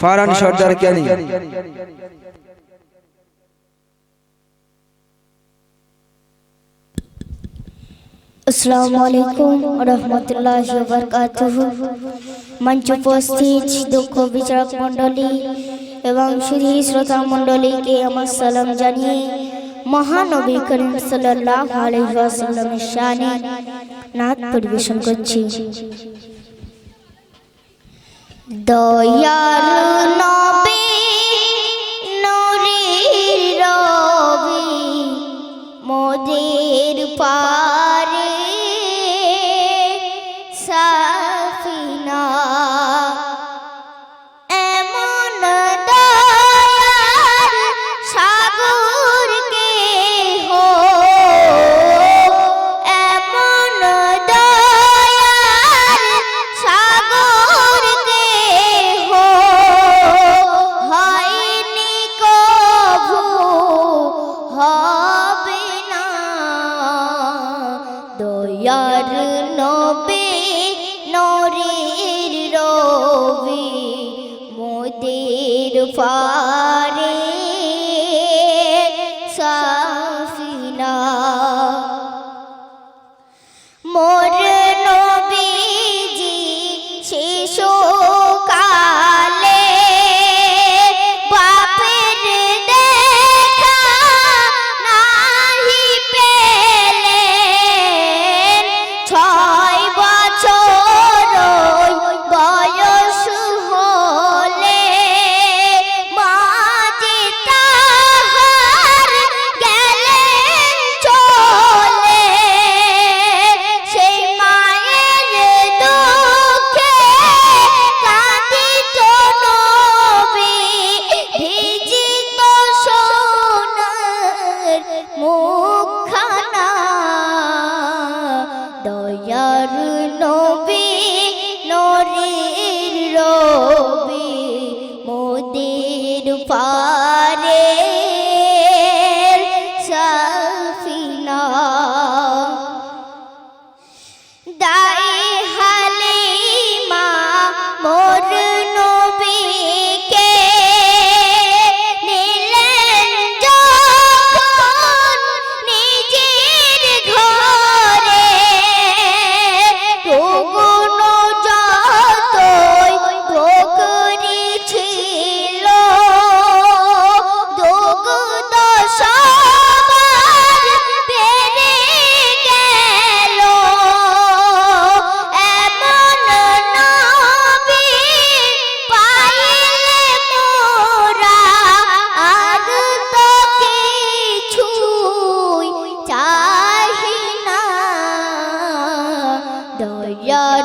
ফারান সর্দার ক্যানি আসসালামু আলাইকুম রহমতুল্লাহ বরকাতুহ। মঞ্চ উপস্থিত দুঃখ বিচারক মণ্ডলী এবং সুধী শ্রোতা মণ্ডলীকে আমার সালাম জানিয়ে মহানবী করিম সাল্লাহ আলহামের পরিবেশন করছি। দয়ালু নরের রবি মোদের ফা Ya